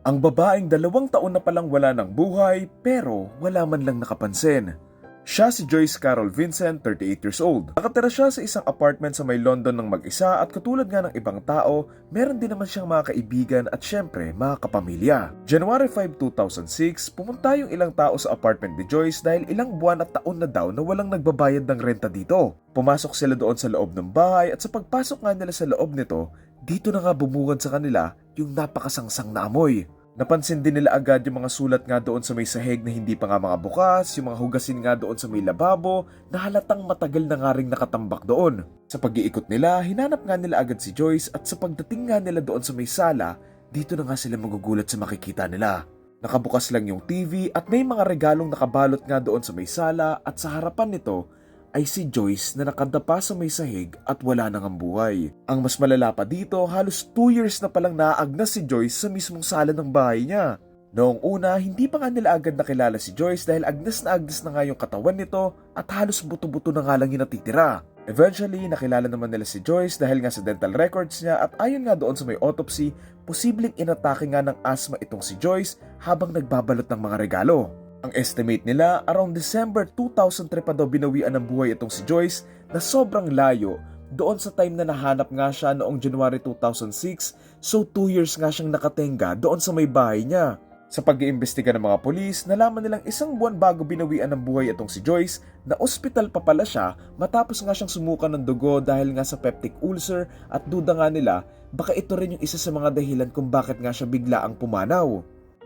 Ang babaeng dalawang taon na palang wala ng buhay pero wala man lang nakapansin. Siya si Joyce Carol Vincent, 38 years old. Nakatira siya sa isang apartment sa may London ng mag-isa at katulad nga ng ibang tao, meron din naman siyang mga kaibigan at syempre mga kapamilya. January 5, 2006, pumunta yung ilang tao sa apartment ni Joyce dahil ilang buwan at taon na daw na walang nagbabayad ng renta dito. Pumasok sila doon sa loob ng bahay at sa pagpasok nga nila sa loob nito, dito na nga bumungad sa kanila yung napakasangsang na amoy. Napansin din nila agad yung mga sulat nga doon sa may sahig na hindi pa nga mga bukas, yung mga hugasin nga doon sa may lababo na halatang matagal na nga ring nakatambak doon. Sa pag-iikot nila, hinanap nga nila agad si Joyce at sa pagdating nga nila doon sa may sala, dito na nga sila magugulat sa makikita nila. Nakabukas lang yung TV at may mga regalong nakabalot nga doon sa may sala at sa harapan nito ay si Joyce na nakadapa sa may sahig at wala nang ang buhay. Ang mas malala pa dito, halos 2 years na palang naaagnas si Joyce sa mismong sala ng bahay niya. Noong una, hindi pa nga nila agad nakilala si Joyce dahil agnas na agnas na nga yung katawan nito at halos buto-buto na nga lang yung natitira. Eventually, nakilala naman nila si Joyce dahil nga sa dental records niya at ayon nga doon sa may autopsy, posibleng inatake nga ng asthma itong si Joyce habang nagbabalot ng mga regalo. Ang estimate nila, around December 2003 pa daw binawian ng buhay itong si Joyce na sobrang layo doon sa time na nahanap nga siya noong January 2006 so 2 years nga siyang nakatenga doon sa may bahay niya. Sa pag-iimbestiga ng mga polis, nalaman nilang isang buwan bago binawian ng buhay itong si Joyce na ospital pa pala siya matapos nga siyang sumuka ng dugo dahil nga sa peptic ulcer at duda nga nila baka ito rin yung isa sa mga dahilan kung bakit nga siya bigla ang pumanaw.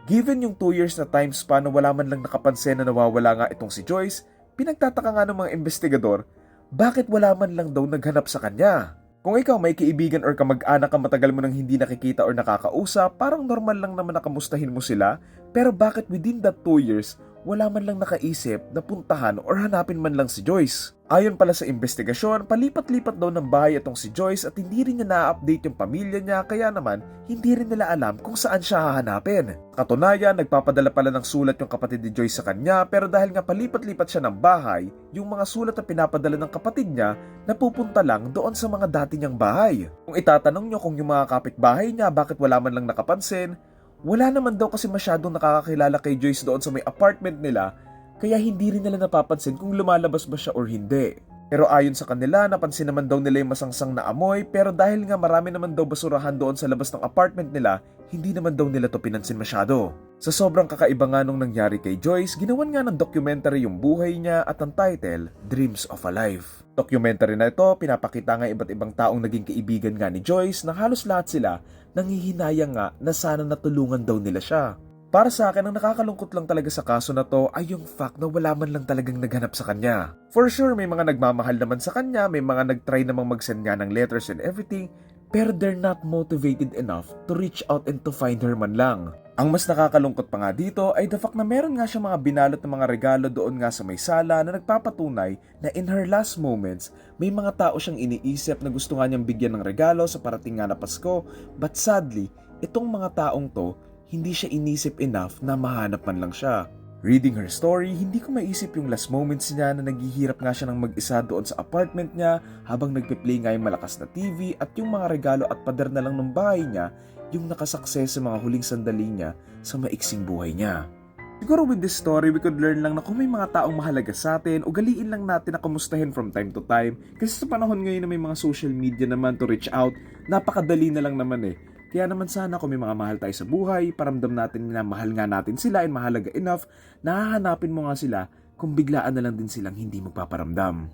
Given yung 2 years na time span na wala man lang nakapansin na nawawala nga itong si Joyce, pinagtataka nga ng mga investigador, bakit wala man lang daw naghanap sa kanya? Kung ikaw may kaibigan or kamag-anak ka matagal mo nang hindi nakikita or nakakausap, parang normal lang naman nakamustahin mo sila, pero bakit within that 2 years, wala man lang nakaisip na puntahan or hanapin man lang si Joyce? Ayon pala sa investigasyon, palipat-lipat daw ng bahay itong si Joyce at hindi rin niya na-update yung pamilya niya kaya naman hindi rin nila alam kung saan siya hahanapin. Katunayan, nagpapadala pala ng sulat yung kapatid ni Joyce sa kanya pero dahil nga palipat-lipat siya ng bahay, yung mga sulat na pinapadala ng kapatid niya napupunta lang doon sa mga dati niyang bahay. Kung itatanong nyo kung yung mga kapitbahay niya bakit wala man lang nakapansin, wala naman daw kasi masyadong nakakakilala kay Joyce doon sa may apartment nila kaya hindi rin nila napapansin kung lumalabas ba siya or hindi. Pero ayon sa kanila, napansin naman daw nila yung masangsang na amoy pero dahil nga marami naman daw basurahan doon sa labas ng apartment nila, hindi naman daw nila to pinansin masyado. Sa sobrang kakaiba nga nung nangyari kay Joyce, ginawan nga ng documentary yung buhay niya at ang title, Dreams of a Life. Documentary na ito, pinapakita nga iba't ibang taong naging kaibigan nga ni Joyce na halos lahat sila nanghihinayang nga na sana natulungan daw nila siya. Para sa akin, ang nakakalungkot lang talaga sa kaso na to ay yung fact na wala man lang talagang naghanap sa kanya. For sure, may mga nagmamahal naman sa kanya, may mga nagtry namang mag-send nga ng letters and everything, pero they're not motivated enough to reach out and to find her man lang. Ang mas nakakalungkot pa nga dito ay the fact na meron nga siya mga binalot ng mga regalo doon nga sa may sala na nagpapatunay na in her last moments, may mga tao siyang iniisip na gusto nga niyang bigyan ng regalo sa parating nga na Pasko, but sadly, itong mga taong to hindi siya inisip enough na mahanap man lang siya. Reading her story, hindi ko maisip yung last moments niya na naghihirap nga siya ng mag-isa doon sa apartment niya habang nagpe-play nga yung malakas na TV at yung mga regalo at pader na lang ng bahay niya yung nakasakses sa mga huling sandali niya sa maiksing buhay niya. Siguro with this story, we could learn lang na kung may mga taong mahalaga sa atin, ugaliin lang natin na kamustahin from time to time. Kasi sa panahon ngayon na may mga social media naman to reach out, napakadali na lang naman eh. Kaya naman sana kung may mga mahal tayo sa buhay, paramdam natin na mahal nga natin sila and mahalaga enough, nahahanapin mo nga sila kung biglaan na lang din silang hindi magpaparamdam.